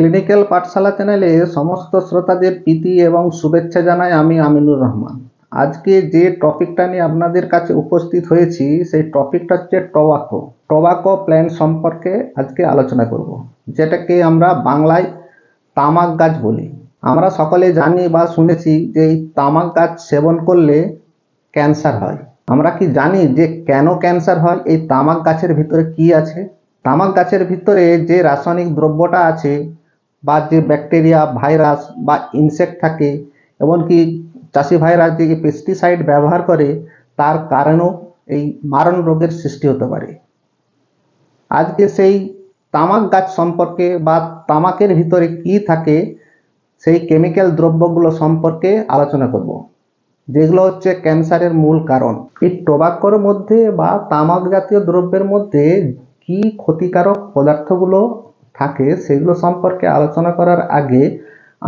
Clinical পাঠশালা চ্যানেলে সমস্ত শ্রোতাদের প্রীতি এবং শুভেচ্ছা জানাই আমি আমিনুর রহমান। আজকে যে টপিকটা নিয়ে আপনাদের কাছে উপস্থিত হয়েছি, সেই টপিকটা হচ্ছে টবাকো। টবাকো প্ল্যান সম্পর্কে আজকে আলোচনা করব, যেটাকে আমরা বাংলায় তামাক গাছ বলি। আমরা সকলে জানি বা শুনেছি যে এই তামাক গাছ সেবন করলে ক্যান্সার হয়। আমরা কি জানি যে কেন ক্যান্সার হয়? এই তামাক গাছের ভিতরে কি আছে? তামাক গাছের ভিতরে যে রাসায়নিক দ্রব্যটা আছে বা যে ব্যাকটেরিয়া, ভাইরাস বা ইনসেক্ট থাকে, এমনকি চাষি ভাইরা যে পেস্টিসাইড ব্যবহার করে, তার কারণেও এই মারণ রোগের সৃষ্টি হতে পারে। আজকে সেই তামাক গাছ সম্পর্কে বা তামাকের ভিতরে কি থাকে, সেই কেমিক্যাল দ্রব্যগুলো সম্পর্কে আলোচনা করব, যেগুলো হচ্ছে ক্যান্সারের মূল কারণ। এই টোবাকোর মধ্যে বা তামাক জাতীয় দ্রব্যের মধ্যে কি ক্ষতিকারক পদার্থগুলো থাকে, সেগুলো সম্পর্কে আলোচনা করার আগে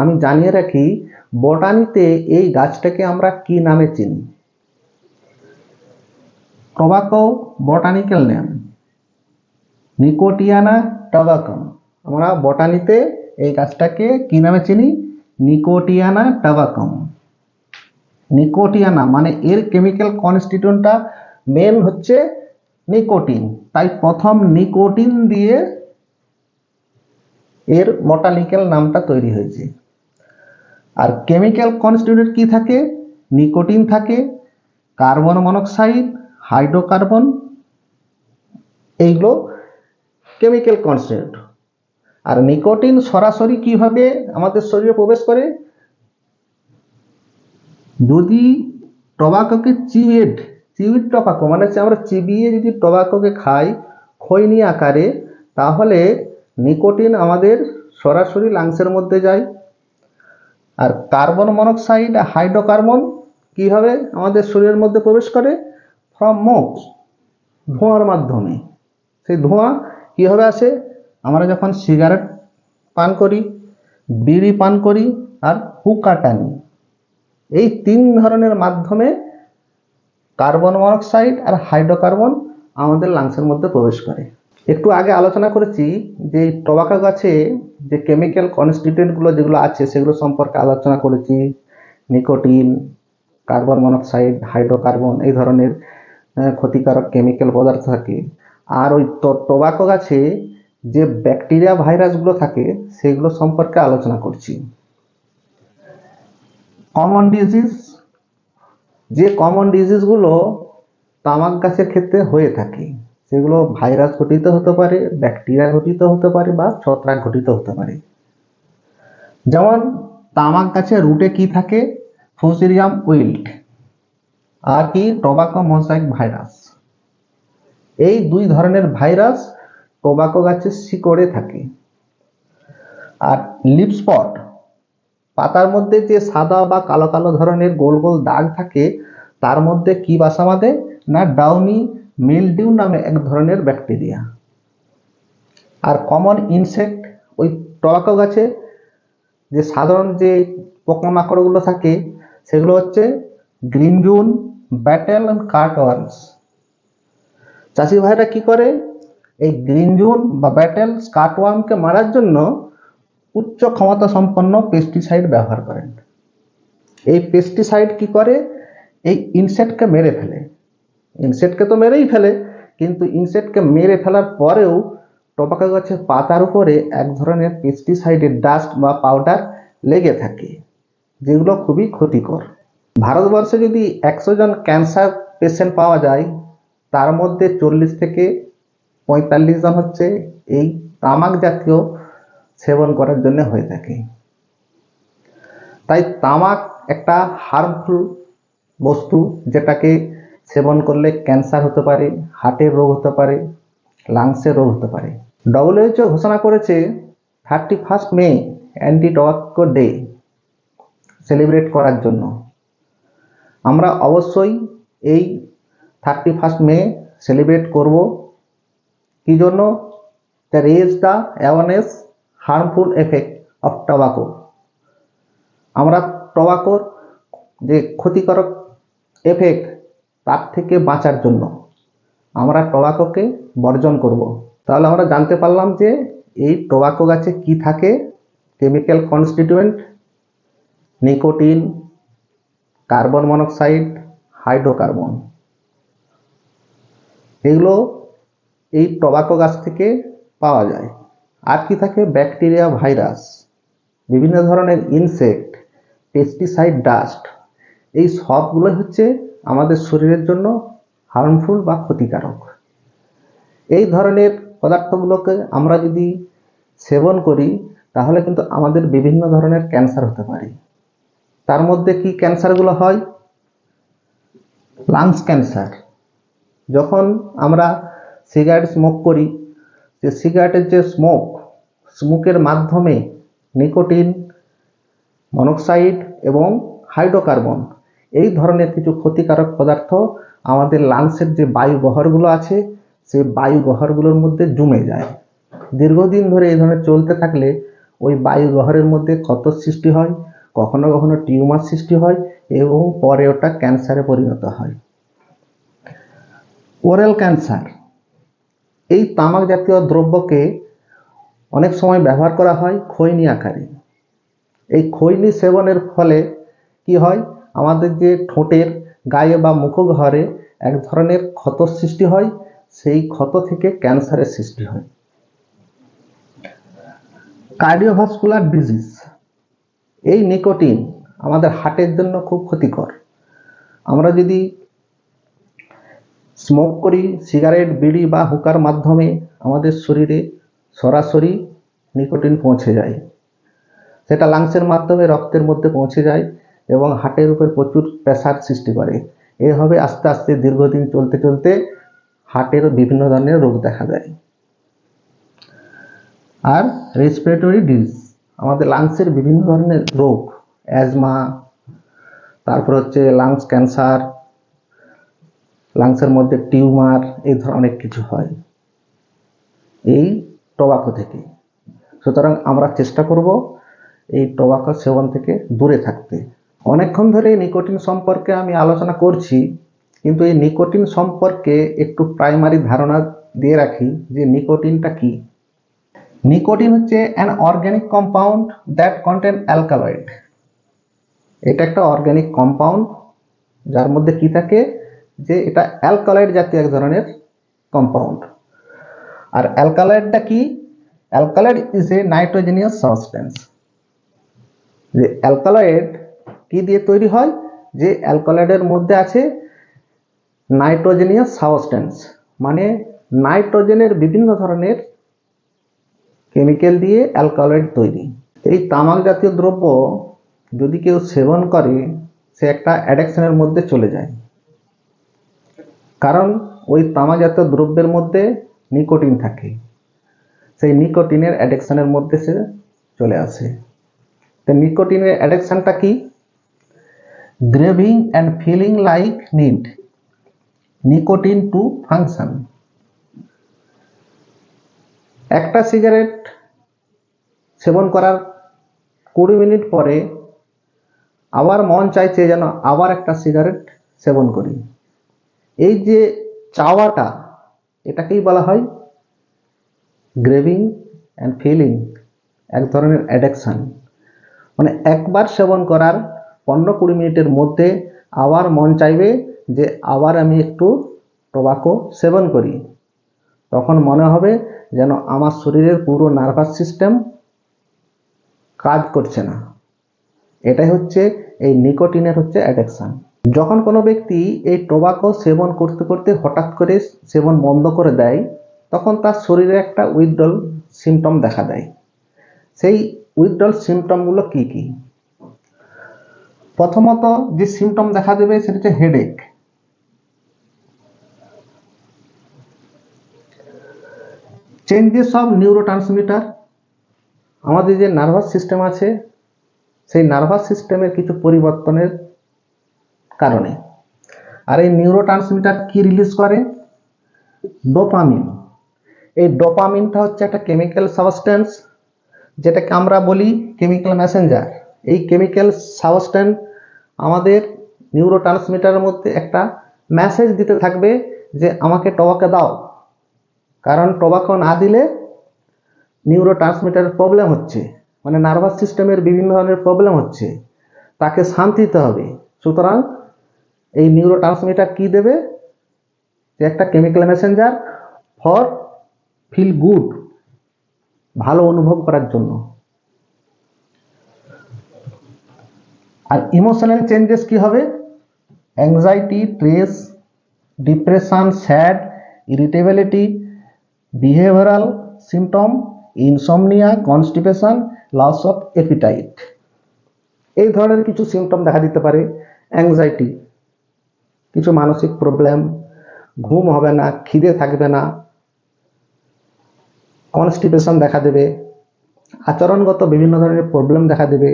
আমি জানিয়ে রাখি, বটানিতে এই গাছটাকে আমরা কি নামে চিনি? Tobacco botanical name. Nicotiana tabacum. আমরা বটানিতে এই গাছটাকে কি নামে চিনি? নিকোটিয়ানা টবাকম। নিকোটিয়ানা মানে এর কেমিক্যাল কনস্টিটিউন্টটা মেন হচ্ছে নিকোটিন। তাই প্রথম নিকোটিন দিয়ে এর মোটালিক্যাল নামটা তৈরি হয়েছে। আর কেমিক্যাল কনস্টিটিউন্ট কি থাকে? নিকোটিন থাকে, কার্বন মনোক্সাইড, হাইড্রোকার্বন, এইগুলো কেমিক্যাল কনস্টিটিউন্ট আর নিকোটিন সরাসরি কীভাবে আমাদের শরীরে প্রবেশ করে? যদি টবাকোকে চিউড চিউড টবাকো মানে হচ্ছে আমরা চিবিয়ে যদি টবাকোকে খাই, খৈনি আকারে, তাহলে নিকোটিন আমাদের সরাসরি লাংসের মধ্যে যায়। আর কার্বন মনোক্সাইড হাইড্রোকার্বন কীভাবে আমাদের শরীরের মধ্যে প্রবেশ করে? ফ্রম মোক্স ধোঁয়ার মাধ্যমে। সেই ধোঁয়া কীভাবে আসে? আমরা যখন সিগারেট পান করি, বিড়ি পান করি আর হুকা টানি। এই তিন ধরনের মাধ্যমে কার্বন মনোক্সাইড আর হাইড্রোকার্বন আমাদের লাংসের মধ্যে প্রবেশ করে। একটু আগে আলোচনা করেছি যে টবাকা গাছে যে কেমিক্যাল কনস্টিটিউয়েন্টগুলো যেগুলো আছে, সেগুলো সম্পর্কে আলোচনা করেছি। নিকোটিন, কার্বন মনোক্সাইড, হাইড্রোকার্বন এই ধরনের ক্ষতিকারক কেমিক্যাল পদার্থ থাকে। আর ওই টোবাকো গাছে যে ব্যাকটেরিয়া ভাইরাসগুলো থাকে, সেগুলো সম্পর্কে আলোচনা করছি। কমন ডিজিজ যে কমন ডিজিজগুলো তামাক গাছের ক্ষেত্রে হয়ে থাকে। সেগুলো ভাইরাস ঘটিত হতে পারে, ব্যাকটেরিয়া ঘটিত হতে পারে বা ছত্রাক ঘটিত হতে পারে। যেমন তামাক গাছের রুটে কি থাকে? ফুসিরিয়াম উইল্ট আর কি? টোবাকো মোজাইক ভাইরাস এই দুই ধরনের ভাইরাস টোবাকো গাছের শিকড়ে থাকে। আর লিপ স্পট পাতার মধ্যে যে সাদা বা কালো কালো ধরনের গোল গোল দাগ থাকে, তার মধ্যে কি বাসা বাঁধে? না ডাউনি মিলডিউ নামে এক ধরনের ব্যাকটেরিয়া। আর কমন ইনসেক্ট ওই টবাকো গাছে, যে সাধারণ যে পোকামাকড়গুলো থাকে, সেগুলো হচ্ছে green June, beetle and cutworms. চাষি ভাইরা কি করে? এই গ্রিন জুন বা ব্যাটেল, কার্টওয়ার্মকে মারার জন্য উচ্চ ক্ষমতা সম্পন্ন পেস্টিসাইড ব্যবহার করেন। এই পেস্টিসাইড কি করে? এই ইনসেক্টকে মেরে ফেলে। ইনসেক্টকে তো মেরেই ফেলে, কিন্তু ইনসেক্টকে মেরে ফেলার পরেও টবাকা গাছের পাতার উপরে এক ধরনের পেস্টিসাইডের ডাস্ট বা পাউডার লেগে থাকে, যেগুলো খুবই ক্ষতিকর। ভারতবর্ষে যদি একশো জন ক্যান্সার পেশেন্ট পাওয়া যায়, তার মধ্যে চল্লিশ থেকে পঁয়তাল্লিশ জন হচ্ছে এই তামাক জাতীয় সেবন করার জন্য হয়ে থাকে। তাই তামাক একটা হার্মফুল বস্তু যেটাকে সেবন করলে ক্যান্সার হতে পারে, হার্টের রোগ হতে পারে, লাংসের রোগ হতে পারে। ডব্লিউএইচও ঘোষণা করেছে thirty first May, anti tobacco day celebrate করার জন্য। আমরা অবশ্যই এই থার্টি ফার্স্ট মে সেলিব্রেট করব। কী জন্য? The raise the awareness harmful effect of tobacco আমরা টবাকোর যে ক্ষতিকারক এফেক্ট তার থেকে বাঁচার জন্য আমরা টোবাকোকে বর্জন করব। তাহলে আমরা জানতে পারলাম যে এই টোবাকো গাছে কি থাকে? Chemical constituent nicotine, carbon monoxide, hydrocarbon. এগুলো এই টোবাকো গাছ থেকে পাওয়া যায়। আর কি থাকে? ব্যাকটেরিয়া, ভাইরাস, বিভিন্ন ধরনের ইনসেক্ট পেস্টিসাইড ডাস্ট এই সবগুলোই হচ্ছে আমাদের শরীরের জন্য হার্মফুল বা ক্ষতিকারক। এই ধরনের পদার্থগুলোকে আমরা যদি সেবন করি, তাহলে কিন্তু আমাদের বিভিন্ন ধরনের ক্যান্সার হতে পারে। তার মধ্যে কি ক্যান্সারগুলো হয়? লাংস ক্যান্সার যখন আমরা সিগারেট স্মোক করি, যে সিগারেটের যে স্মোক স্মোকের মাধ্যমে নিকোটিন মনোক্সাইড এবং হাইড্রোকার্বন এই ধরনের কিছু ক্ষতিকারক পদার্থ আমাদের লাংসের যে বায়ু বহরগুলো আছে, সেই বায়ু বহরগুলোর মধ্যে জমে যায়। দীর্ঘদিন ধরে এই ধরনের চলতে থাকলে ওই বায়ু বহরের মধ্যে ক্ষত সৃষ্টি হয়, কখনো কখনো টিউমার সৃষ্টি হয় এবং পরে ওটা ক্যান্সারে পরিণত হয়। ওরাল ক্যান্সার, এই তামাক জাতীয় দ্রব্যকে অনেক সময় ব্যবহার করা হয় খৈনি আকারে। এই খৈনি সেবনের ফলে কি হয়? আমাদের যে ঠোঁটের গায়ে বা মুখগহ্বরে এক ধরনের ক্ষত সৃষ্টি হয়, সেই ক্ষত থেকে ক্যান্সারের সৃষ্টি হয়। কার্ডিওভাস্কুলার ডিজিজ, এই নিকোটিন আমাদের হার্টের জন্য খুব ক্ষতিকর। আমরা যদি স্মোক করি, সিগারেট, বিড়ি বা হুকার মাধ্যমে আমাদের শরীরে সরাসরি নিকোটিন পৌঁছে যায়। সেটা লাংসের মাধ্যমে রক্তের মধ্যে পৌঁছে যায় এবং হার্টের উপর প্রচুর প্রেসার সৃষ্টি করে। এভাবে আস্তে আস্তে দীর্ঘদিন চলতে চলতে হার্টের বিভিন্ন ধরনের রোগ দেখা দেয়। আর রেসপিরেটরি ডিজিজ আমাদের লাংসের বিভিন্ন ধরনের রোগ অ্যাজমা তারপর হচ্ছে লাংস ক্যান্সার লাংসের মধ্যে টিউমার এই ধরনের অনেক কিছু হয়। এই টোবাকো থেকে। সুতরাং আমরা চেষ্টা করব এই টোবাকো সেবন থেকে দূরে থাকতে। অনেকক্ষণ ধরে নিকোটিন সম্পর্কে আমি আলোচনা করছি, কিন্তু এই নিকোটিন সম্পর্কে একটু প্রাইমারি ধারণা দিয়ে রাখি যে নিকোটিনটা কি। নিকোটিন হচ্ছে an organic compound that contain alkaloid এটা একটা অর্গ্যানিক কম্পাউন্ড যার মধ্যে কি থাকে? যে এটা অ্যালকালয়েড জাতীয় এক ধরনের কম্পাউন্ড আর অ্যালকালয়েডটা কি? Alkaloid is a nitrogenous substance যে অ্যালকালয়েড কি দিয়ে তৈরি হয়? যে অ্যালকালয়েডের মধ্যে আছে নাইট্রোজেনিয়াস সাবস্টেন্স মানে নাইট্রোজেনের বিভিন্ন ধরনের কেমিক্যাল দিয়ে অ্যালকালয়েড তৈরি। এই তামাক জাতীয় দ্রব্য যদি কেউ সেবন করে, সে একটা অ্যাডিকশনের মধ্যে চলে যায়। কারণ ওই তামাক জাতীয় দ্রব্যের মধ্যে নিকোটিন থাকে। সেই নিকোটিনের অ্যাডিকশনের মধ্যে সে চলে আসে। তো নিকোটিনের অ্যাডিকশনটা কি? Craving and feeling like need nicotine to function একটা সিগারেট সেবন করার কুড়ি মিনিট পরে আবার মন চাইছে যেন আবার একটা সিগারেট সেবন করি। এই যে চাওয়াটা, এটাকেই বলা হয় গ্রেভিং অ্যান্ড ফিলিং এক ধরনের অ্যাডিকশান মানে একবার সেবন করার পনেরো কুড়ি মিনিটের মধ্যে আবার মন চাইবে যে আবার আমি একটু টোবাকো সেবন করি। তখন মনে হবে যেন আমার শরীরের পুরো নার্ভাস সিস্টেম কাজ করছে না। এটাই হচ্ছে এই নিকোটিনের হচ্ছে অ্যাডিকশান। যখন কোনো ব্যক্তি এই টোবাকো সেবন করতে করতে হঠাৎ করে সেবন বন্ধ করে দেয়, তখন তার শরীরে একটা উইথড্রল সিমটম দেখা দেয়। সেই উইথড্রল সিমটমগুলো কি কি? প্রথমত যে সিমটম দেখা দেবে সেটা হচ্ছে headache changes of neurotransmitter আমাদের যে নার্ভাস সিস্টেম আছে, সেই নার্ভাস সিস্টেমের কিছু পরিবর্তনের কারণে। আর এই নিউরো ট্রান্সমিটার কি রিলিজ করে? ডোপামিন এই ডোপামিনটা হচ্ছে একটা কেমিক্যাল সাবস্টেন্স যেটাকে আমরা বলি কেমিক্যাল মেসেঞ্জার এই কেমিক্যাল সাবস্টেন্স আমাদের নিউরো ট্রান্সমিটারের মধ্যে একটা মেসেজ দিতে থাকবে যে আমাকে টবাকে দাও। কারণ টোবাকো না দিলে নিউরো ট্রান্সমিটারের প্রবলেম হচ্ছে। মানে নার্ভাস সিস্টেমের বিভিন্ন ধরনের প্রবলেম হচ্ছে। তাকে শান্তি দিতে হবে। সুতরাং এই নিউরো ট্রান্সমিটার কী দেবে? যে একটা chemical messenger for feel good ভালো অনুভব করার জন্য। আর ইমোশনাল চেঞ্জেস কি হবে? Anxiety stress depression sad irritability behavioural symptom insomnia constipation loss of appetite এই ধরনের কিছু সিমটম দেখা দিতে পারে। অ্যাংজাইটি কিছু মানসিক প্রবলেম ঘুম হবে না, খিদে থাকবে না কনস্টিপেশন দেখা দেবে, আচরণগত বিভিন্ন ধরনের প্রবলেম দেখা দেবে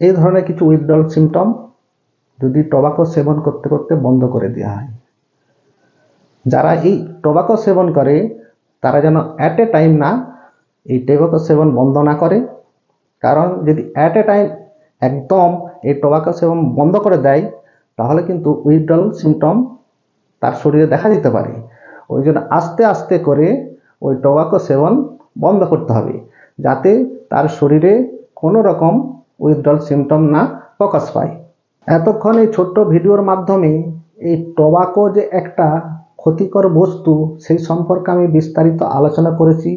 এই ধরনের কিছু উইথড্রল সিমটম যদি টবাকো সেবন করতে করতে বন্ধ করে দেওয়া হয়। যারা এই টবাকো সেবন করে, তারা যেন অ্যাট এ টাইম না এই টেবাকো সেবন বন্ধ না করে। কারণ যদি অ্যাট এ টাইম একদম এই টোবাকো সেবন বন্ধ করে দেয়, তাহলে কিন্তু উইথড্রল সিমটম তার শরীরে দেখা দিতে পারে। ওই জন্য আস্তে আস্তে করে ওই টোবাকো সেবন বন্ধ করতে হবে। যাতে তার শরীরে কোনো রকম উইথড্রল সিমটম না প্রকাশ পায়। এতক্ষণ এই ছোট্ট ভিডিওর মাধ্যমে এই টোবাকো যে একটা ক্ষতিকর বস্তু, সেই সম্পর্কে আমি বিস্তারিত আলোচনা করেছি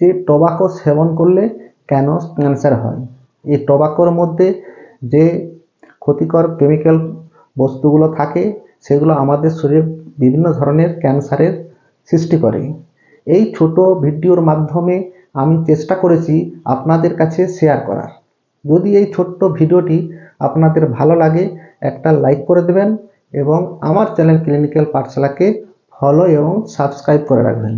যে টোবাকো সেবন করলে কেন ক্যান্সার হয়। এই টোবাকোর মধ্যে যে ক্ষতিকর কেমিক্যাল বস্তুগুলো থাকে, সেগুলো আমাদের শরীরে বিভিন্ন ধরনের ক্যান্সারের সৃষ্টি করে। এই ছোট ভিডিওর মাধ্যমে আমি চেষ্টা করেছি আপনাদের কাছে শেয়ার করার। যদি এই ছোট্ট ভিডিওটি আপনাদের ভালো লাগে, একটা লাইক করে দেবেন এবং আমার চ্যানেল ক্লিনিক্যাল পাঠশালাকে ফলো এবং সাবস্ক্রাইব করে রাখবেন।